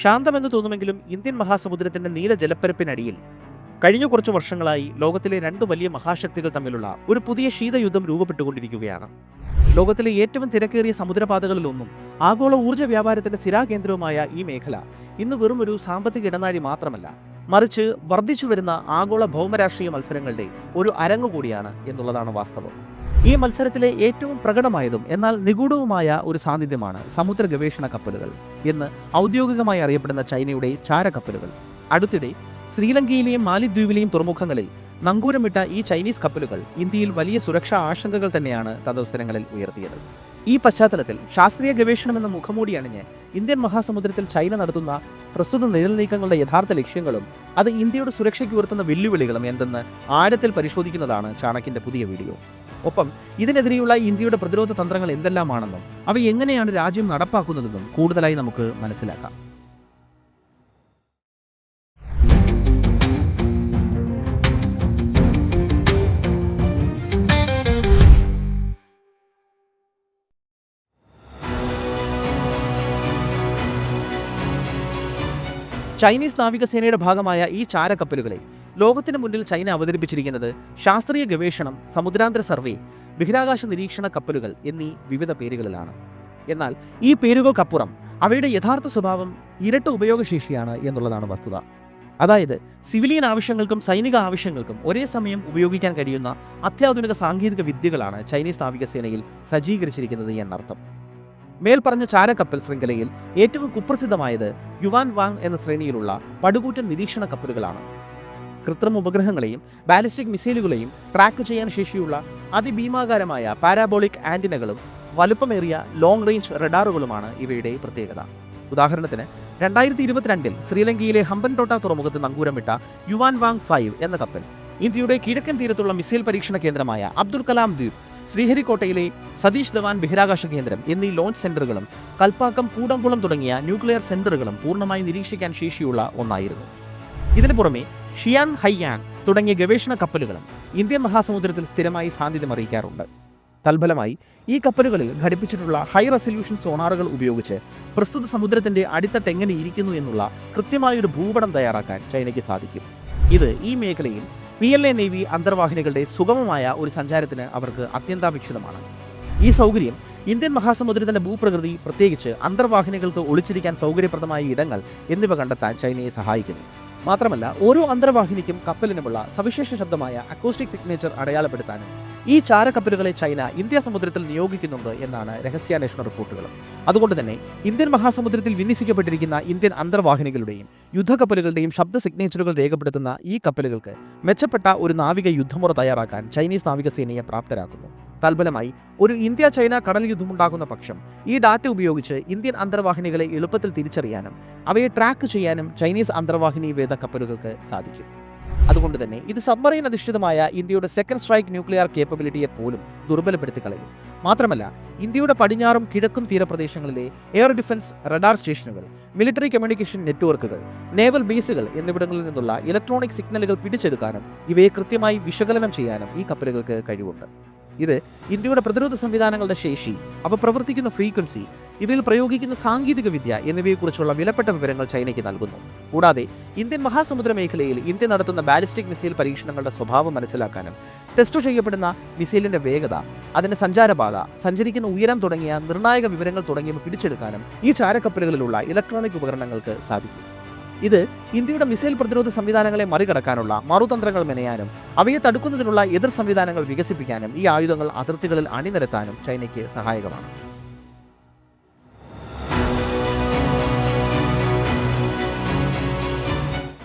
ശാന്തമെന്ന് തോന്നുമെങ്കിലും ഇന്ത്യൻ മഹാസമുദ്രത്തിന്റെ നീല ജലപ്പരപ്പിനടിയിൽ കഴിഞ്ഞ കുറച്ച് വർഷങ്ങളായി ലോകത്തിലെ രണ്ട് വലിയ മഹാശക്തികൾ തമ്മിലുള്ള ഒരു പുതിയ ശീതയുദ്ധം രൂപപ്പെട്ടുകൊണ്ടിരിക്കുകയാണ്. ലോകത്തിലെ ഏറ്റവും തിരക്കേറിയ സമുദ്രപാതകളിലൊന്നും ആഗോള ഊർജ വ്യാപാരത്തിന്റെ സ്ഥിരാകേന്ദ്രവുമായ ഈ മേഖല ഇന്ന് വെറും ഒരു സാമ്പത്തിക ഇടനാഴി മാത്രമല്ല മറിച്ച് വർദ്ധിച്ചു വരുന്ന ആഗോള ഭൗമരാഷ്ട്രീയ മത്സരങ്ങളുടെ ഒരു അരങ്ങു കൂടിയാണ് എന്നുള്ളതാണ് വാസ്തവം. ഈ മത്സരത്തിലെ ഏറ്റവും പ്രകടമായതും എന്നാൽ നിഗൂഢവുമായ ഒരു സാന്നിധ്യമാണ് സമുദ്ര ഗവേഷണ കപ്പലുകൾ എന്ന് ഔദ്യോഗികമായി അറിയപ്പെടുന്ന ചൈനയുടെ ചാര കപ്പലുകൾ അടുത്തിടെ ശ്രീലങ്കയിലെയും മാലിദ്വീപിലെയും തുറമുഖങ്ങളിൽ നങ്കൂരമിട്ട ഈ ചൈനീസ് കപ്പലുകൾ ഇന്ത്യയിൽ വലിയ സുരക്ഷാ ആശങ്കകൾ തന്നെയാണ് തദവസരങ്ങളിൽ ഉയർത്തിയത്. ഈ പശ്ചാത്തലത്തിൽ ശാസ്ത്രീയ ഗവേഷണം എന്ന മുഖംമൂടി അണിഞ്ഞ് ഇന്ത്യൻ മഹാസമുദ്രത്തിൽ ചൈന നടത്തുന്ന പ്രസ്തുത നിഴൽ നീക്കങ്ങളുടെ യഥാർത്ഥ ലക്ഷ്യങ്ങളും അത് ഇന്ത്യയുടെ സുരക്ഷയ്ക്ക് ഉയർത്തുന്ന വെല്ലുവിളികളും എന്തെന്ന് ആഴത്തിൽ പരിശോധിക്കുന്നതാണ് ചാണക്കിന്റെ പുതിയ വീഡിയോ. ഒപ്പം ഇതിനെതിരെയുള്ള ഇന്ത്യയുടെ പ്രതിരോധ തന്ത്രങ്ങൾ എന്തെല്ലാമാണെന്നും അവ എങ്ങനെയാണ് രാജ്യം നടപ്പാക്കുന്നതെന്നും കൂടുതലായി നമുക്ക് മനസ്സിലാക്കാം. ചൈനീസ് നാവികസേനയുടെ ഭാഗമായ ഈ ചാരക്കപ്പലുകളെ ലോകത്തിന് മുന്നിൽ ചൈന അവതരിപ്പിച്ചിരിക്കുന്നത് ശാസ്ത്രീയ ഗവേഷണം സമുദ്രാന്തര സർവേ ബഹിരാകാശ നിരീക്ഷണ കപ്പലുകൾ എന്നീ വിവിധ പേരുകളിലാണ്. എന്നാൽ ഈ പേരുകൾക്കപ്പുറം അവയുടെ യഥാർത്ഥ സ്വഭാവം ഇരട്ട ഉപയോഗശേഷിയാണ് എന്നുള്ളതാണ് വസ്തുത. അതായത് സിവിലിയൻ ആവശ്യങ്ങൾക്കും സൈനിക ആവശ്യങ്ങൾക്കും ഒരേ സമയം ഉപയോഗിക്കാൻ കഴിയുന്ന അത്യാധുനിക സാങ്കേതിക വിദ്യകളാണ് ചൈനീസ് നാവികസേനയിൽ സജ്ജീകരിച്ചിരിക്കുന്നത് എന്നർത്ഥം. മേൽപ്പറഞ്ഞ ചാരക്കപ്പൽ ശൃംഖലയിൽ ഏറ്റവും കുപ്രസിദ്ധമായത് യുവാൻ വാങ് എന്ന ശ്രേണിയിലുള്ള പടുകൂറ്റൻ നിരീക്ഷണ കപ്പലുകളാണ്. കൃത്രിമ ഉപഗ്രഹങ്ങളെയും ബാലിസ്റ്റിക് മിസൈലുകളെയും ട്രാക്ക് ചെയ്യാൻ ശേഷിയുള്ള അതിഭീമാകാരമായ പാരാബോളിക് ആന്റിനകളും വലുപ്പമേറിയ ലോങ് റേഞ്ച് റഡാറുകളുമാണ് ഇവയുടെ പ്രത്യേകത. ഉദാഹരണത്തിന് രണ്ടായിരത്തി ഇരുപത്തിരണ്ടിൽ ശ്രീലങ്കയിലെ ഹമ്പൻടോട്ട തുറമുഖത്ത് നങ്കൂരമിട്ട യുവാൻ വാങ് ഫൈവ് എന്ന കപ്പൽ ഇന്ത്യയുടെ കിഴക്കൻ തീരത്തുള്ള മിസൈൽ പരീക്ഷണ കേന്ദ്രമായ അബ്ദുൾ കലാം ദ്വീപ് ശ്രീഹരിക്കോട്ടയിലെ സതീഷ് ധവാൻ ബഹിരാകാശ കേന്ദ്രം എന്നീ ലോഞ്ച് സെന്ററുകളും കൽപ്പാക്കം കൂടംകുളം തുടങ്ങിയ ന്യൂക്ലിയർ സെന്ററുകളും പൂർണമായി നിരീക്ഷിക്കാൻ ശേഷിയുള്ള ഒന്നായിരുന്നു. ഇതിനു പുറമെ ഷിയാൻ ഹൈയാൻ തുടങ്ങിയ ഗവേഷണ കപ്പലുകളും ഇന്ത്യൻ മഹാസമുദ്രത്തിൽ സ്ഥിരമായി സാന്നിധ്യം അറിയിക്കാറുണ്ട്. തൽഫലമായി ഈ കപ്പലുകളിൽ ഘടിപ്പിച്ചിട്ടുള്ള ഹൈ റെസൊല്യൂഷൻ സോണാറുകൾ ഉപയോഗിച്ച് പ്രസ്തുത സമുദ്രത്തിന്റെ അടിത്തട്ട് എങ്ങനെ ഇരിക്കുന്നു എന്നുള്ള കൃത്യമായൊരു ഭൂപടം തയ്യാറാക്കാൻ ചൈനയ്ക്ക് സാധിക്കും. ഇത് ഈ മേഖലയിൽ പി എൽ എ നേവി അന്തർവാഹിനികളുടെ സുഗമമായ ഒരു സഞ്ചാരത്തിന് അവർക്ക് അത്യന്താപേക്ഷിതമാണ്. ഈ സൗകര്യം ഇന്ത്യൻ മഹാസമുദ്രത്തിന്റെ ഭൂപ്രകൃതി പ്രത്യേകിച്ച് അന്തർവാഹിനികൾക്ക് ഒളിച്ചിരിക്കാൻ സൗകര്യപ്രദമായ ഇടങ്ങൾ എന്നിവ കണ്ടെത്താൻ ചൈനയെ സഹായിക്കുന്നു. മാത്രമല്ല ഓരോ അന്തർവാഹിനിക്കും കപ്പലിനുമുള്ള സവിശേഷ ശബ്ദമായ അക്കോസ്റ്റിക് സിഗ്നേച്ചർ അടയാളപ്പെടുത്താനും ഈ ചാരക്കപ്പലുകളെ ചൈന ഇന്ത്യ സമുദ്രത്തിൽ നിയോഗിക്കുന്നുണ്ട് എന്നാണ് രഹസ്യാന്വേഷണ റിപ്പോർട്ടുകൾ അതുകൊണ്ട് തന്നെ ഇന്ത്യൻ മഹാസമുദ്രത്തിൽ വിന്യസിക്കപ്പെട്ടിരിക്കുന്ന ഇന്ത്യൻ അന്തർവാഹിനികളുടെയും യുദ്ധക്കപ്പലുകളുടെയും ശബ്ദ സിഗ്നേച്ചറുകൾ രേഖപ്പെടുത്തുന്ന ഈ കപ്പലുകൾക്ക് മെച്ചപ്പെട്ട ഒരു നാവിക യുദ്ധമുറ തയ്യാറാക്കാൻ ചൈനീസ് നാവികസേനയെ പ്രാപ്തരാക്കുന്നു. തൽഫലമായി ഒരു ഇന്ത്യ ചൈന കടൽ യുദ്ധമുണ്ടാകുന്ന പക്ഷം ഈ ഡാറ്റ ഉപയോഗിച്ച് ഇന്ത്യൻ അന്തർവാഹിനികളെ എളുപ്പത്തിൽ തിരിച്ചറിയാനും അവയെ ട്രാക്ക് ചെയ്യാനും ചൈനീസ് അന്തർവാഹിനി വേദ കപ്പലുകൾക്ക് സാധിക്കും. അതുകൊണ്ട് തന്നെ ഇത് സബ്മറൈൻ അധിഷ്ഠിതമായ ഇന്ത്യയുടെ സെക്കൻഡ് സ്ട്രൈക്ക് ന്യൂക്ലിയർ കേപ്പബിലിറ്റിയെ പോലും ദുർബലപ്പെടുത്തി കളയും. മാത്രമല്ല ഇന്ത്യയുടെ പടിഞ്ഞാറും കിഴക്കും തീരപ്രദേശങ്ങളിലെ എയർ ഡിഫൻസ് റഡാർ സ്റ്റേഷനുകൾ മിലിറ്ററി കമ്മ്യൂണിക്കേഷൻ നെറ്റ്വർക്കുകൾ നേവൽ ബേസുകൾ എന്നിവിടങ്ങളിൽ നിന്നുള്ള ഇലക്ട്രോണിക് സിഗ്നലുകൾ പിടിച്ചെടുക്കാനും ഇവയെ കൃത്യമായി വിശകലനം ചെയ്യാനും ഈ കപ്പലുകൾക്ക് കഴിവുണ്ട്. ഇത് ഇന്ത്യയുടെ പ്രതിരോധ സംവിധാനങ്ങളുടെ ശേഷി അവ പ്രവർത്തിക്കുന്ന ഫ്രീക്വൻസി ഇവയിൽ പ്രയോഗിക്കുന്ന സാങ്കേതിക വിദ്യ എന്നിവയെക്കുറിച്ചുള്ള വിലപ്പെട്ട വിവരങ്ങൾ ചൈനയ്ക്ക് നൽകുന്നു. കൂടാതെ ഇന്ത്യൻ മഹാസമുദ്ര മേഖലയിൽ ഇന്ത്യ നടത്തുന്ന ബാലിസ്റ്റിക് മിസൈൽ പരീക്ഷണങ്ങളുടെ സ്വഭാവം മനസ്സിലാക്കാനും ടെസ്റ്റ് ചെയ്യപ്പെടുന്ന മിസൈലിന്റെ വേഗത അതിന്റെ സഞ്ചാരപാത സഞ്ചരിക്കുന്ന ഉയരം തുടങ്ങിയ നിർണായക വിവരങ്ങൾ തുടങ്ങിയവ പിടിച്ചെടുക്കാനും ഈ ചാരക്കപ്പലുകളിലുള്ള ഇലക്ട്രോണിക് ഉപകരണങ്ങൾക്ക് സാധിക്കും. ഇത് ഇന്ത്യയുടെ മിസൈൽ പ്രതിരോധ സംവിധാനങ്ങളെ മറികടക്കാനുള്ള മറുതന്ത്രങ്ങൾ മെനയാനും അവയെ തടുക്കുന്നതിനുള്ള എതിർ സംവിധാനങ്ങൾ വികസിപ്പിക്കാനും ഈ ആയുധങ്ങൾ അതിർത്തികളിൽ അണിനിരത്താനും ചൈനയ്ക്ക് സഹായകമാണ്.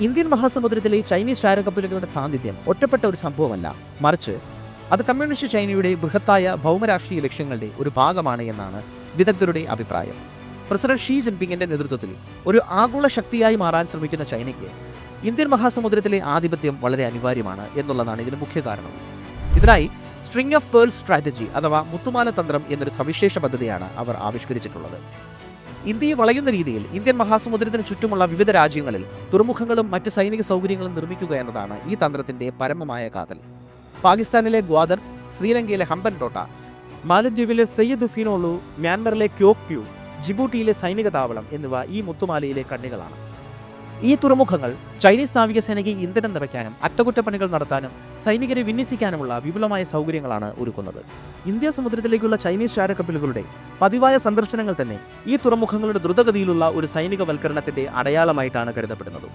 ഇന്ത്യൻ മഹാസമുദ്രത്തിലെ ചൈനീസ് ചാരക്കപ്പലുകളുടെ സാന്നിധ്യം ഒറ്റപ്പെട്ട ഒരു സംഭവമല്ല. മറിച്ച് അത് കമ്മ്യൂണിസ്റ്റ് ചൈനയുടെ ബൃഹത്തായ ഭൗമരാഷ്ട്രീയ ലക്ഷ്യങ്ങളുടെ ഒരു ഭാഗമാണ് എന്നാണ് വിദഗ്ധരുടെ അഭിപ്രായം. പ്രസിഡന്റ് ഷീ ജിൻപിങ്ങിന്റെ നേതൃത്വത്തിൽ ഒരു ആഗോള ശക്തിയായി മാറാൻ ശ്രമിക്കുന്ന ചൈനയ്ക്ക് ഇന്ത്യൻ മഹാസമുദ്രത്തിലെ ആധിപത്യം വളരെ അനിവാര്യമാണ് എന്നുള്ളതാണ് ഇതിന് മുഖ്യ കാരണം. ഇതിനായി സ്ട്രിംഗ് ഓഫ് പേൾസ് സ്ട്രാറ്റജി അഥവാ മുത്തുമാല തന്ത്രം എന്നൊരു സവിശേഷ പദ്ധതിയാണ് അവർ ആവിഷ്കരിച്ചിട്ടുള്ളത്. ഇന്ത്യയെ വളയുന്ന രീതിയിൽ ഇന്ത്യൻ മഹാസമുദ്രത്തിന് ചുറ്റുമുള്ള വിവിധ രാജ്യങ്ങളിൽ തുറമുഖങ്ങളും മറ്റ് സൈനിക സൗകര്യങ്ങളും നിർമ്മിക്കുക എന്നതാണ് ഈ തന്ത്രത്തിന്റെ പരമമായ കാതൽ. പാകിസ്ഥാനിലെ ഗ്വാദർ ശ്രീലങ്കയിലെ ഹമ്പൻടോട്ട മാലദ്വീപിലെ സയ്യദ് ഹുസീനോളു മ്യാൻമറിലെ ക്യോക്പ്യു ജിബൂട്ടിയിലെ സൈനിക താവളം എന്നിവ ഈ മുത്തുമാലയിലെ കണ്ണികളാണ്. ഈ തുറമുഖങ്ങൾ ചൈനീസ് നാവികസേനയ്ക്ക് ഇന്ധനം നിറയ്ക്കാനും അറ്റകുറ്റപ്പണികൾ നടത്താനും സൈനികരെ വിന്യസിക്കാനുമുള്ള വിപുലമായ സൗകര്യങ്ങളാണ് ഒരുക്കുന്നത്. ഇന്ത്യ സമുദ്രത്തിലേക്കുള്ള ചൈനീസ് ചാരക്കപ്പലുകളുടെ പതിവായ സന്ദർശനങ്ങൾ തന്നെ ഈ തുറമുഖങ്ങളുടെ ദ്രുതഗതിയിലുള്ള ഒരു സൈനികവൽക്കരണത്തിന്റെ അടയാളമായിട്ടാണ് കരുതപ്പെടുന്നത്.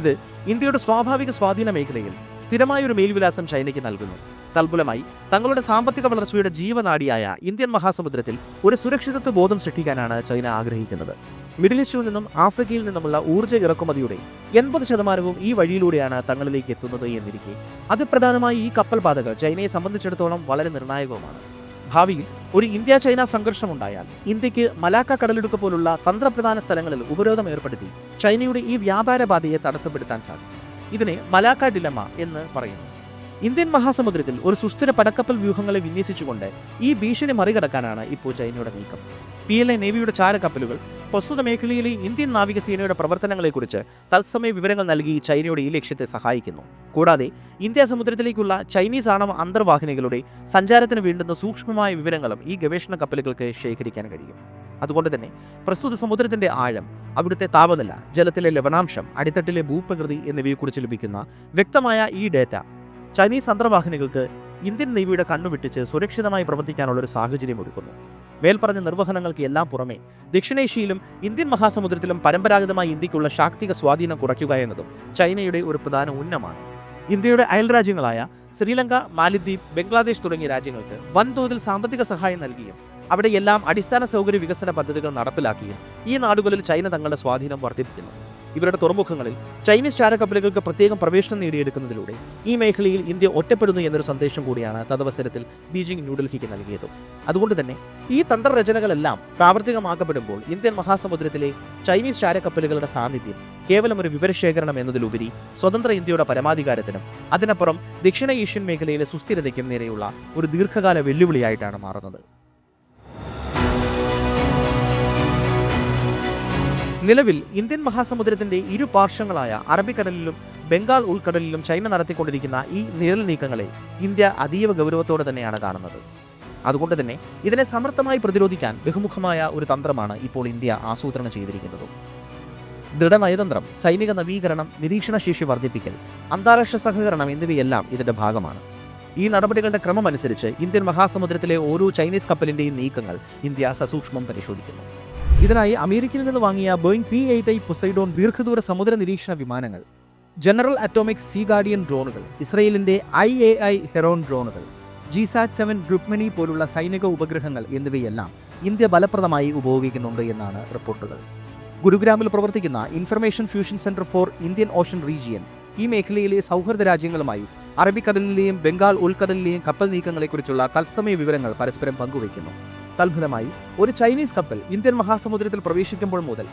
ഇത് ഇന്ത്യയുടെ സ്വാഭാവിക സ്വാധീന മേഖലയിൽ സ്ഥിരമായ ഒരു മേൽവിലാസം ചൈനയ്ക്ക് നൽകുന്നു. തൽഫലമായി തങ്ങളുടെ സാമ്പത്തിക വളർച്ചയുടെ ജീവനാടിയായ ഇന്ത്യൻ മഹാസമുദ്രത്തിൽ ഒരു സുരക്ഷിതത്വ ബോധം സൃഷ്ടിക്കാനാണ് ചൈന ആഗ്രഹിക്കുന്നത്. മിഡിൽ ഈസ്റ്റിൽ നിന്നും ആഫ്രിക്കയിൽ നിന്നുമുള്ള ഊർജ ഇറക്കുമതിയുടെ എൺപത് ശതമാനവും ഈ വഴിയിലൂടെയാണ് തങ്ങളിലേക്ക് എത്തുന്നത് എന്നിരിക്കെ. അതിപ്രധാനമായി ഈ കപ്പൽ പാതകൾ ചൈനയെ സംബന്ധിച്ചിടത്തോളം വളരെ നിർണായകവുമാണ്. ഭാവിയിൽ ഒരു ഇന്ത്യ ചൈന സംഘർഷമുണ്ടായാൽ ഇന്ത്യയ്ക്ക് മലാക്ക കടലിടുക്ക് പോലുള്ള തന്ത്രപ്രധാന സ്ഥലങ്ങളിൽ ഉപരോധം ഏർപ്പെടുത്തി ചൈനയുടെ ഈ വ്യാപാര പാതയെ തടസ്സപ്പെടുത്താൻ സാധിക്കും. ഇതിനെ മലാക്ക ഡിലമ എന്ന് പറയുന്നു. ഇന്ത്യൻ മഹാസമുദ്രത്തിൽ ഒരു സുസ്ഥിര പടക്കപ്പൽ വ്യൂഹങ്ങളെ വിന്യസിച്ചുകൊണ്ട് ഈ ഭീഷണി മറികടക്കാനാണ് ഇപ്പോൾ ചൈനയുടെ നീക്കം. പി എൽ എ നേവിയുടെ ചാരക്കപ്പലുകൾ പ്രസ്തുത മേഖലയിലെ ഇന്ത്യൻ നാവികസേനയുടെ പ്രവർത്തനങ്ങളെക്കുറിച്ച് തത്സമയ വിവരങ്ങൾ നൽകി ചൈനയുടെ ഈ ലക്ഷ്യത്തെ സഹായിക്കുന്നു. കൂടാതെ ഇന്ത്യ സമുദ്രത്തിലേക്കുള്ള ചൈനീസ് ആണവ അന്തർവാഹിനികളുടെ സഞ്ചാരത്തിന് വേണ്ടുന്ന സൂക്ഷ്മമായ വിവരങ്ങളും ഈ ഗവേഷണ കപ്പലുകൾക്ക് ശേഖരിക്കാൻ കഴിയും. അതുകൊണ്ട് തന്നെ പ്രസ്തുത സമുദ്രത്തിന്റെ ആഴം അവിടുത്തെ താപനില ജലത്തിലെ ലവണാംശം അടിത്തട്ടിലെ ഭൂപ്രകൃതി എന്നിവയെക്കുറിച്ച് ലഭിക്കുന്ന വ്യക്തമായ ഈ ഡേറ്റ ചൈനീസ് അന്തർവാഹിനികൾക്ക് ഇന്ത്യൻ നേവിയുടെ കണ്ണുവിട്ടിച്ച് സുരക്ഷിതമായി പ്രവർത്തിക്കാനുള്ള ഒരു സാഹചര്യം ഒരുക്കുന്നു. മേൽപ്പറഞ്ഞ നിർവഹണങ്ങൾക്ക് എല്ലാം പുറമെ ദക്ഷിണേഷ്യയിലും ഇന്ത്യൻ മഹാസമുദ്രത്തിലും പരമ്പരാഗതമായി ഇന്ത്യക്കുള്ള ശാക്തിക സ്വാധീനം കുറയ്ക്കുക എന്നതും ചൈനയുടെ ഒരു പ്രധാന ഉന്നമാണ്. ഇന്ത്യയുടെ അയൽരാജ്യങ്ങളായ ശ്രീലങ്ക മാലിദ്വീപ് ബംഗ്ലാദേശ് തുടങ്ങിയ രാജ്യങ്ങൾക്ക് വൻതോതിൽ സാമ്പത്തിക സഹായം നൽകിയും അവിടെയെല്ലാം അടിസ്ഥാന സൗകര്യ വികസന പദ്ധതികൾ നടപ്പിലാക്കിയും ഈ നാടുകളിൽ ചൈന തങ്ങളുടെ സ്വാധീനം വർദ്ധിപ്പിക്കുന്നു. ഇവരുടെ തുറമുഖങ്ങളിൽ ചൈനീസ് ചാരക്കപ്പലുകൾക്ക് പ്രത്യേകം പ്രവേശനം നേടിയെടുക്കുന്നതിലൂടെ ഈ മേഖലയിൽ ഇന്ത്യ ഒറ്റപ്പെടുന്നു എന്നൊരു സന്ദേശം കൂടിയാണ് തദവസരത്തിൽ ബീജിംഗ് ന്യൂഡൽഹിക്ക് നൽകിയത്. അതുകൊണ്ട് തന്നെ ഈ തന്ത്രരചനകളെല്ലാം പ്രാവർത്തികമാക്കപ്പെടുമ്പോൾ ഇന്ത്യൻ മഹാസമുദ്രത്തിലെ ചൈനീസ് ചാരക്കപ്പലുകളുടെ സാന്നിധ്യം കേവലം ഒരു വിവരശേഖരണം എന്നതിലുപരി സ്വതന്ത്ര ഇന്ത്യയുടെ പരമാധികാരത്തിനും അതിനപ്പുറം ദക്ഷിണ ഏഷ്യൻ മേഖലയിലെ സുസ്ഥിരതയ്ക്കും നേരെയുള്ള ഒരു ദീർഘകാല വെല്ലുവിളിയായിട്ടാണ് മാറുന്നത്. നിലവിൽ ഇന്ത്യൻ മഹാസമുദ്രത്തിന്റെ ഇരു പാർശ്വങ്ങളായ അറബിക്കടലിലും ബംഗാൾ ഉൾക്കടലിലും ചൈന നടത്തിക്കൊണ്ടിരിക്കുന്ന ഈ നിഴൽ നീക്കങ്ങളെ ഇന്ത്യ അതീവ ഗൗരവത്തോടെ തന്നെയാണ് കാണുന്നത്. അതുകൊണ്ട് തന്നെ ഇതിനെ സമർത്ഥമായി പ്രതിരോധിക്കാൻ ബഹുമുഖമായ ഒരു തന്ത്രമാണ് ഇപ്പോൾ ഇന്ത്യ ആസൂത്രണം ചെയ്തിരിക്കുന്നത്. ദൃഢനയതന്ത്രം സൈനിക നവീകരണം നിരീക്ഷണശേഷി വർദ്ധിപ്പിക്കൽ അന്താരാഷ്ട്ര സഹകരണം എന്നിവയെല്ലാം ഇതിന്റെ ഭാഗമാണ്. ഈ നടപടികളുടെ ക്രമമനുസരിച്ച് ഇന്ത്യൻ മഹാസമുദ്രത്തിലെ ഓരോ ചൈനീസ് കപ്പലിന്റെയും നീക്കങ്ങൾ ഇന്ത്യ സസൂക്ഷ്മം പരിശോധിക്കുന്നു. ഇതിനായി അമേരിക്കയിൽ നിന്ന് വാങ്ങിയ Boeing P eight I Poseidon ദീർഘദൂര സമുദ്ര നിരീക്ഷണ വിമാനങ്ങൾ ജനറൽ അറ്റോമിക് സീ ഗാർഡിയൻ ഡ്രോണുകൾ ഇസ്രയേലിന്റെ ഐ എ ഐ ഹെറോൺ ഡ്രോണുകൾ ജിസാറ്റ് സെവൻ ഗ്രൂപ്പ്മണി പോലുള്ള സൈനിക ഉപഗ്രഹങ്ങൾ എന്നിവയെല്ലാം ഇന്ത്യ ഫലപ്രദമായി ഉപയോഗിക്കുന്നുണ്ട് എന്നാണ് റിപ്പോർട്ടുകൾ. ഗുരുഗ്രാമിൽ പ്രവർത്തിക്കുന്ന information fusion centre for Indian ocean region ഈ മേഖലയിലെ സൗഹൃദ രാജ്യങ്ങളുമായി അറബിക്കടലിലെയും ബംഗാൾ ഉൾക്കടലിലെയും കപ്പൽ നീക്കങ്ങളെക്കുറിച്ചുള്ള തത്സമയ വിവരങ്ങൾ പരസ്പരം പങ്കുവയ്ക്കുന്നു. തൽഫലമായി ഒരു ചൈനീസ് കപ്പൽ ഇന്ത്യൻ മഹാസമുദ്രത്തിൽ പ്രവേശിക്കുമ്പോൾ മുതൽ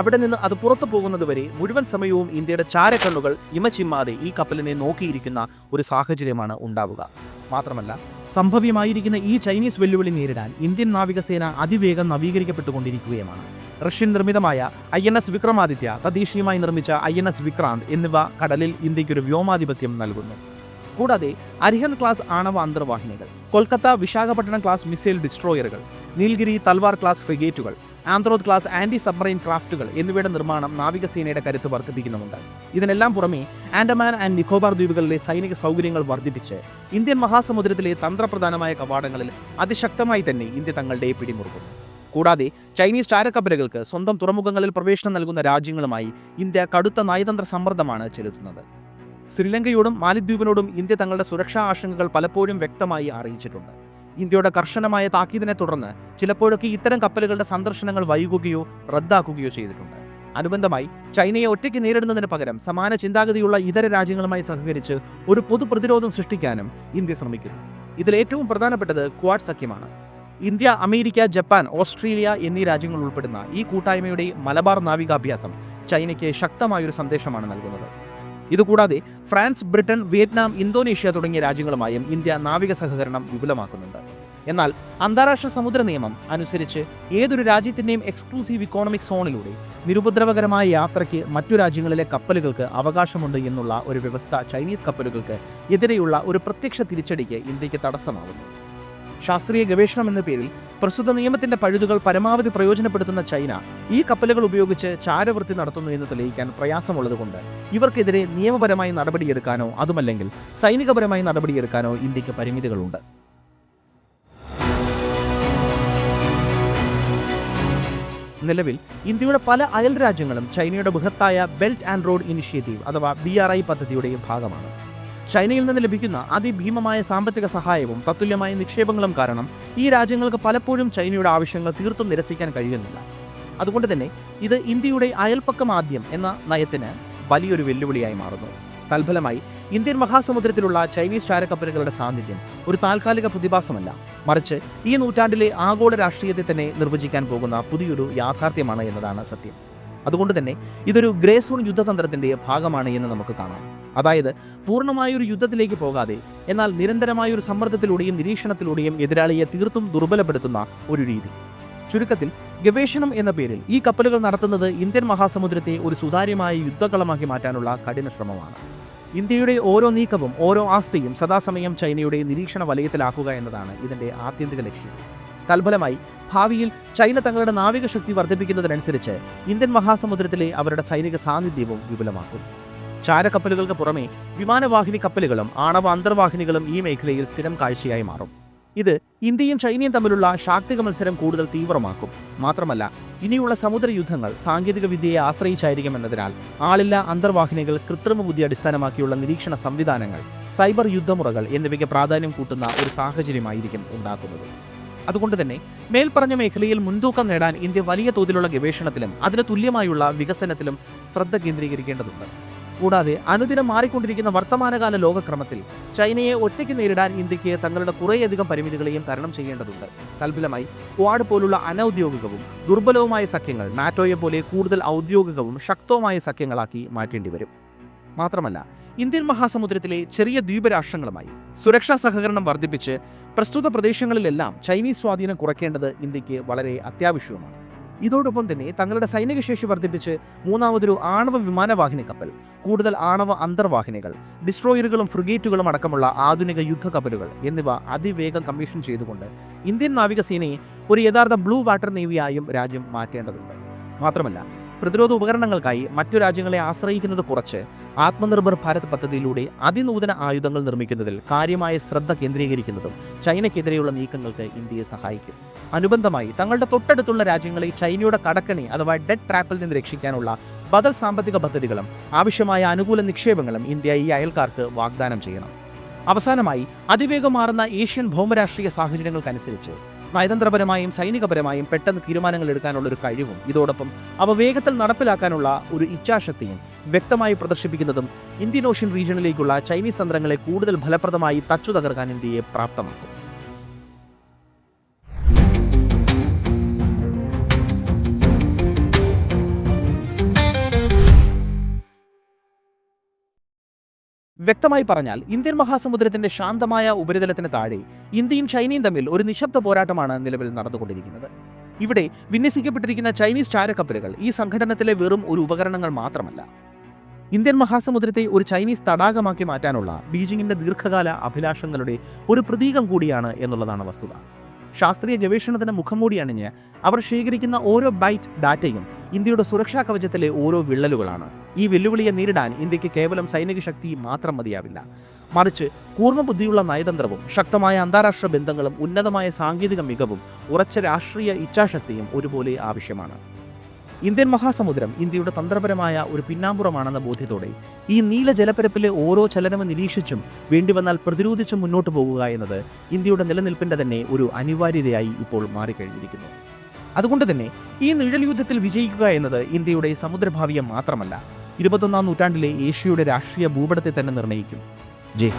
അവിടെ നിന്ന് അത് പുറത്തു പോകുന്നതുവരെ മുഴുവൻ സമയവും ഇന്ത്യയുടെ ചാരക്കണ്ണുകൾ ഇമച്ചിമ്മാതെ ഈ കപ്പലിനെ നോക്കിയിരിക്കുന്ന ഒരു സാഹചര്യമാണ് ഉണ്ടാവുക. മാത്രമല്ല സംഭവ്യമായിരിക്കുന്ന ഈ ചൈനീസ് വെല്ലുവിളി നേരിടാൻ ഇന്ത്യൻ നാവികസേന അതിവേഗം നവീകരിക്കപ്പെട്ടുകൊണ്ടിരിക്കുകയുമാണ്. റഷ്യൻ നിർമ്മിതമായ ഐ എൻ എസ് വിക്രമാദിത്യ തദ്ദേശീയമായി നിർമ്മിച്ച ഐ എൻ എസ് വിക്രാന്ത് എന്നിവ കടലിൽ ഇന്ത്യയ്ക്കൊരു വ്യോമാധിപത്യം നൽകുന്നു. കൂടാതെ അരിഹൻ ക്ലാസ് ആണവ അന്തർവാഹിനികൾ കൊൽക്കത്ത വിശാഖപട്ടണം ക്ലാസ് മിസൈൽ ഡിസ്ട്രോയറുകൾ നീൽഗിരി തൽവാർ ക്ലാസ് ഫ്രിഗേറ്റുകൾ ആന്ത്രോത് ക്ലാസ് ആന്റി സബ്മറൈൻ ക്രാഫ്റ്റുകൾ എന്നിവയുടെ നിർമ്മാണം നാവികസേനയുടെ കരുത്ത് വർദ്ധിപ്പിക്കുന്നുമുണ്ട്. ഇതിനെല്ലാം പുറമെ ആൻഡമാൻ ആൻഡ് നിക്കോബാർ ദ്വീപുകളിലെ സൈനിക സൗകര്യങ്ങൾ വർദ്ധിപ്പിച്ച് ഇന്ത്യൻ മഹാസമുദ്രത്തിലെ തന്ത്രപ്രധാനമായ കവാടങ്ങളിൽ അതിശക്തമായി തന്നെ ഇന്ത്യ തങ്ങളുടെ പിടിമുറുക്കും. കൂടാതെ ചൈനീസ് ചാരക്കപ്പലുകൾക്ക് സ്വന്തം തുറമുഖങ്ങളിൽ പ്രവേശനം നൽകുന്ന രാജ്യങ്ങളുമായി ഇന്ത്യ കടുത്ത നയതന്ത്ര സമ്മർദ്ദമാണ് ചെലുത്തുന്നത്. ശ്രീലങ്കയോടും മാലിദ്വീപിനോടും ഇന്ത്യ തങ്ങളുടെ സുരക്ഷാ ആശങ്കകൾ പലപ്പോഴും വ്യക്തമായി അറിയിച്ചിട്ടുണ്ട്. ഇന്ത്യയുടെ കർശനമായ താക്കീതിനെ തുടർന്ന് ചിലപ്പോഴൊക്കെ ഇത്തരം കപ്പലുകളുടെ സന്ദർശനങ്ങൾ വൈകുകയോ റദ്ദാക്കുകയോ ചെയ്തിട്ടുണ്ട്. അനുബന്ധമായി ചൈനയെ ഒറ്റയ്ക്ക് നേരിടുന്നതിന് പകരം സമാന ചിന്താഗതിയുള്ള ഇതര രാജ്യങ്ങളുമായി സഹകരിച്ച് ഒരു പൊതു പ്രതിരോധം സൃഷ്ടിക്കാനും ഇന്ത്യ ശ്രമിക്കുന്നു. ഇതിൽ ഏറ്റവും പ്രധാനപ്പെട്ടത് ക്വാഡ് സഖ്യമാണ്. ഇന്ത്യ അമേരിക്ക ജപ്പാൻ ഓസ്ട്രേലിയ എന്നീ രാജ്യങ്ങൾ ഉൾപ്പെടുന്ന ഈ കൂട്ടായ്മയുടെ മലബാർ നാവികാഭ്യാസം ചൈനയ്ക്ക് ശക്തമായൊരു സന്ദേശമാണ് നൽകുന്നത്. ഇതുകൂടാതെ ഫ്രാൻസ് ബ്രിട്ടൻ വിയറ്റ്നാം ഇന്തോനേഷ്യ തുടങ്ങിയ രാജ്യങ്ങളുമായും ഇന്ത്യ നാവിക സഹകരണം വിപുലമാക്കുന്നുണ്ട്. എന്നാൽ അന്താരാഷ്ട്ര സമുദ്ര നിയമം അനുസരിച്ച് ഏതൊരു രാജ്യത്തിന്റെയും എക്സ്ക്ലൂസീവ് ഇക്കോണമിക് സോണിലൂടെ നിരുപദ്രവകരമായ യാത്രയ്ക്ക് മറ്റു രാജ്യങ്ങളിലെ കപ്പലുകൾക്ക് അവകാശമുണ്ട് എന്നുള്ള ഒരു വ്യവസ്ഥ ചൈനീസ് കപ്പലുകൾക്ക് എതിരെയുള്ള ഒരു പ്രത്യക്ഷ തിരിച്ചടിക്ക് ഇന്ത്യയ്ക്ക് തടസ്സമാകുന്നു ശാസ്ത്രീയ ഗവേഷണം എന്ന പേരിൽ പ്രസ്തുത നിയമത്തിന്റെ പഴുതുകൾ പരമാവധി പ്രയോജനപ്പെടുത്തുന്ന ചൈന ഈ കപ്പലുകൾ ഉപയോഗിച്ച് ചാരവൃത്തി നടത്തുന്നു എന്ന് തെളിയിക്കാൻ പ്രയാസമുള്ളതുകൊണ്ട് ഇവർക്കെതിരെ നിയമപരമായി നടപടിയെടുക്കാനോ അതുമല്ലെങ്കിൽ സൈനികപരമായി നടപടിയെടുക്കാനോ ഇന്ത്യയ്ക്ക് പരിമിതികളുണ്ട്. നിലവിൽ ഇന്ത്യയുടെ പല അയൽ രാജ്യങ്ങളും ചൈനയുടെ ബൃഹത്തായ ബെൽറ്റ് ആൻഡ് റോഡ് ഇനിഷ്യേറ്റീവ് അഥവാ ബി പദ്ധതിയുടെ ഭാഗമാണ്. ചൈനയിൽ നിന്ന് ലഭിക്കുന്ന അതിഭീമമായ സാമ്പത്തിക സഹായവും തത്തുല്യമായ നിക്ഷേപങ്ങളും കാരണം ഈ രാജ്യങ്ങൾക്ക് പലപ്പോഴും ചൈനയുടെ ആവശ്യങ്ങൾ തീർത്തും നിരസിക്കാൻ കഴിയുന്നില്ല. അതുകൊണ്ട് തന്നെ ഇത് ഇന്ത്യയുടെ അയൽപ്പക്കം ആദ്യം എന്ന നയത്തിന് വലിയൊരു വെല്ലുവിളിയായി മാറുന്നു. തൽഫലമായി ഇന്ത്യൻ മഹാസമുദ്രത്തിലുള്ള ചൈനീസ് ചാരക്കപ്പലുകളുടെ സാന്നിധ്യം ഒരു താൽക്കാലിക പ്രതിഭാസമല്ല. മറിച്ച് ഈ നൂറ്റാണ്ടിലെ ആഗോള രാഷ്ട്രീയത്തെ തന്നെ നിർവചിക്കാൻ പോകുന്ന പുതിയൊരു യാഥാർത്ഥ്യമാണ് എന്നതാണ് സത്യം. അതുകൊണ്ട് തന്നെ ഇതൊരു ഗ്രേ സോൺ യുദ്ധതന്ത്രത്തിന്റെ ഭാഗമാണ് എന്ന് നമുക്ക് കാണാം. അതായത് പൂർണമായൊരു യുദ്ധത്തിലേക്ക് പോകാതെ എന്നാൽ നിരന്തരമായൊരു സമ്മർദ്ദത്തിലൂടെയും നിരീക്ഷണത്തിലൂടെയും എതിരാളിയെ തീർത്തും ദുർബലപ്പെടുത്തുന്ന ഒരു രീതി. ചുരുക്കത്തിൽ ഗവേഷണം എന്ന പേരിൽ ഈ കപ്പലുകൾ നടത്തുന്നത് ഇന്ത്യൻ മഹാസമുദ്രത്തെ ഒരു സുതാര്യമായ യുദ്ധകളമാക്കി മാറ്റാനുള്ള കഠിന ശ്രമമാണ്. ഇന്ത്യയുടെ ഓരോ നീക്കവും ഓരോ ആസ്തിയും സദാസമയം ചൈനയുടെ നിരീക്ഷണ വലയത്തിലാക്കുക എന്നതാണ് ഇതിന്റെ ആത്യന്തിക ലക്ഷ്യം. തൽഫലമായി ഭാവിയിൽ ചൈന തങ്ങളുടെ നാവിക ശക്തി വർദ്ധിപ്പിക്കുന്നതിനനുസരിച്ച് ഇന്ത്യൻ മഹാസമുദ്രത്തിലെ അവരുടെ സൈനിക സാന്നിധ്യവും വിപുലമാക്കും. ചാരക്കപ്പലുകൾക്ക് പുറമെ വിമാനവാഹിനി കപ്പലുകളും ആണവ അന്തർവാഹിനികളും ഈ മേഖലയിൽ സ്ഥിരം കാഴ്ചയായി മാറും. ഇത് ഇന്ത്യയും ചൈനയും തമ്മിലുള്ള ശാക്തിക മത്സരം കൂടുതൽ തീവ്രമാക്കും. മാത്രമല്ല ഇനിയുള്ള സമുദ്ര യുദ്ധങ്ങൾ സാങ്കേതിക വിദ്യയെ ആശ്രയിച്ചായിരിക്കും എന്നതിനാൽ ആളില്ല അന്തർവാഹിനികൾ കൃത്രിമ ബുദ്ധി അടിസ്ഥാനമാക്കിയുള്ള നിരീക്ഷണ സംവിധാനങ്ങൾ സൈബർ യുദ്ധമുറകൾ എന്നിവയ്ക്ക് പ്രാധാന്യം കൂട്ടുന്ന ഒരു സാഹചര്യമായിരിക്കും ഉണ്ടാക്കുന്നത്. അതുകൊണ്ട് തന്നെ മേൽപ്പറഞ്ഞ മേഖലയിൽ മുൻതൂക്കം നേടാൻ ഇന്ത്യ വലിയ തോതിലുള്ള ഗവേഷണത്തിലും അതിന് തുല്യമായുള്ള വികസനത്തിലും ശ്രദ്ധ കേന്ദ്രീകരിക്കേണ്ടതുണ്ട്. കൂടാതെ അനുദിനം മാറിക്കൊണ്ടിരിക്കുന്ന വർത്തമാനകാല ലോകക്രമത്തിൽ ചൈനയെ ഒറ്റയ്ക്ക് നേരിടാൻ ഇന്ത്യയ്ക്ക് തങ്ങളുടെ കുറേയധികം പരിമിതികളെയും തരണം ചെയ്യേണ്ടതുണ്ട്. തൽഫലമായി ക്വാഡ് പോലുള്ള അനൌദ്യോഗികവും ദുർബലവുമായ സഖ്യങ്ങൾ നാറ്റോയെ പോലെ കൂടുതൽ ഔദ്യോഗികവും ശക്തവുമായ സഖ്യങ്ങളാക്കി മാറ്റേണ്ടി വരും മാത്രമല്ല ഇന്ത്യൻ മഹാസമുദ്രത്തിലെ ചെറിയ ദ്വീപരാഷ്ട്രങ്ങളുമായി സുരക്ഷാ സഹകരണം വർദ്ധിപ്പിച്ച് പ്രസ്തുത പ്രദേശങ്ങളിലെല്ലാം ചൈനീസ് സ്വാധീനം കുറയ്ക്കേണ്ടത് ഇന്ത്യയ്ക്ക് വളരെ അത്യാവശ്യവുമാണ്. ഇതോടൊപ്പം തന്നെ തങ്ങളുടെ സൈനിക ശേഷി വർദ്ധിപ്പിച്ച് മൂന്നാമതൊരു ആണവ വിമാനവാഹിനി കപ്പൽ കൂടുതൽ ആണവ അന്തർവാഹിനികൾ ഡിസ്ട്രോയറുകളും ഫ്രിഗേറ്റുകളും അടക്കമുള്ള ആധുനിക യുദ്ധ കപ്പലുകൾ എന്നിവ അതിവേഗം കമ്മീഷൻ ചെയ്തുകൊണ്ട് ഇന്ത്യൻ നാവികസേനയെ ഒരു യഥാർത്ഥ ബ്ലൂ വാട്ടർ നേവിയായും രാജ്യം മാറ്റേണ്ടതുണ്ട്. മാത്രമല്ല പ്രതിരോധ ഉപകരണങ്ങൾക്കായി മറ്റു രാജ്യങ്ങളെ ആശ്രയിക്കുന്നത് കുറച്ച് ആത്മനിർഭർ ഭാരത് പദ്ധതിയിലൂടെ അതിനൂതന ആയുധങ്ങൾ നിർമ്മിക്കുന്നതിൽ കാര്യമായ ശ്രദ്ധ കേന്ദ്രീകരിക്കുന്നതും ചൈനയ്ക്കെതിരെയുള്ള നീക്കങ്ങൾക്ക് ഇന്ത്യയെ സഹായിക്കും. അനുബന്ധമായി തങ്ങളുടെ തൊട്ടടുത്തുള്ള രാജ്യങ്ങളെ ചൈനയുടെ കടക്കണി അഥവാ ഡെഡ് ട്രാപ്പിൽ നിന്ന് രക്ഷിക്കാനുള്ള ബദൽ സാമ്പത്തിക പദ്ധതികളും ആവശ്യമായ അനുകൂല നിക്ഷേപങ്ങളും ഇന്ത്യ ഈ അയൽക്കാർക്ക് വാഗ്ദാനം ചെയ്യണം. അവസാനമായി അതിവേഗം മാറുന്ന ഏഷ്യൻ ഭൗമരാഷ്ട്രീയ സാഹചര്യങ്ങൾക്കനുസരിച്ച് നയതന്ത്രപരമായും സൈനികപരമായും പെട്ടെന്ന് തീരുമാനങ്ങൾ എടുക്കാനുള്ള ഒരു കഴിവും ഇതോടൊപ്പം അവ വേഗത്തിൽ നടപ്പിലാക്കാനുള്ള ഒരു ഇച്ഛാശക്തിയും വ്യക്തമായി പ്രദർശിപ്പിക്കുന്നതും ഇന്ത്യൻ ഓഷ്യൻ റീജിയണിലേക്കുള്ള ചൈനീസ് തന്ത്രങ്ങളെ കൂടുതൽ ഫലപ്രദമായി തച്ചു തകർക്കാൻ ഇന്ത്യയെ പ്രാപ്തമാക്കും. വ്യക്തമായി പറഞ്ഞാൽ ഇന്ത്യൻ മഹാസമുദ്രത്തിന്റെ ശാന്തമായ ഉപരിതലത്തിന് താഴെ ഇന്ത്യയും ചൈനയും തമ്മിൽ ഒരു നിശബ്ദ പോരാട്ടമാണ് നിലവിൽ നടന്നുകൊണ്ടിരിക്കുന്നത്. ഇവിടെ വിന്യസിക്കപ്പെട്ടിരിക്കുന്ന ചൈനീസ് ചാരക്കപ്പലുകൾ ഈ സംഘടനത്തിലെ വെറും ഒരു ഉപകരണങ്ങൾ മാത്രമല്ല. ഇന്ത്യൻ മഹാസമുദ്രത്തെ ഒരു ചൈനീസ് തടാകമാക്കി മാറ്റാനുള്ള ബീജിംഗിന്റെ ദീർഘകാല അഭിലാഷങ്ങളുടെ ഒരു പ്രതീകം കൂടിയാണ് എന്നുള്ളതാണ് വസ്തുത. ശാസ്ത്രീയ ഗവേഷണത്തിന് മുഖംമൂടി അണിഞ്ഞ് അവർ ശേഖരിക്കുന്ന ഓരോ ബൈറ്റ് ഡാറ്റയും ഇന്ത്യയുടെ സുരക്ഷാ കവചത്തിലെ ഓരോ വിള്ളലുകളാണ്. ഈ വെല്ലുവിളിയെ നേരിടാൻ ഇന്ത്യയ്ക്ക് കേവലം സൈനിക ശക്തി മാത്രം മതിയാവില്ല. മറിച്ച് കൂർമ്മബുദ്ധിയുള്ള നയതന്ത്രവും ശക്തമായ അന്താരാഷ്ട്ര ബന്ധങ്ങളും ഉന്നതമായ സാങ്കേതിക മികവും ഉറച്ച രാഷ്ട്രീയ ഇച്ഛാശക്തിയും ഒരുപോലെ ആവശ്യമാണ്. ഇന്ത്യൻ മഹാസമുദ്രം ഇന്ത്യയുടെ തന്ത്രപരമായ ഒരു പിന്നാമ്പുറമാണെന്ന ബോധ്യത്തോടെ ഈ നീല ജലപ്പരപ്പിലെ ഓരോ ചലനവും നിരീക്ഷിച്ചും വേണ്ടിവന്നാൽ പ്രതിരോധിച്ചും മുന്നോട്ട് പോകുക എന്നത് ഇന്ത്യയുടെ നിലനിൽപ്പിന്റെ തന്നെ ഒരു അനിവാര്യതയായി ഇപ്പോൾ മാറിക്കഴിഞ്ഞിരിക്കുന്നു. അതുകൊണ്ട് തന്നെ ഈ നിഴൽ യുദ്ധത്തിൽ വിജയിക്കുക എന്നത് ഇന്ത്യയുടെ സമുദ്രഭാവിയെ മാത്രമല്ല ഇരുപത്തൊന്നാം നൂറ്റാണ്ടിലെ ഏഷ്യയുടെ രാഷ്ട്രീയ ഭൂപടത്തെ തന്നെ നിർണയിക്കും ജയ്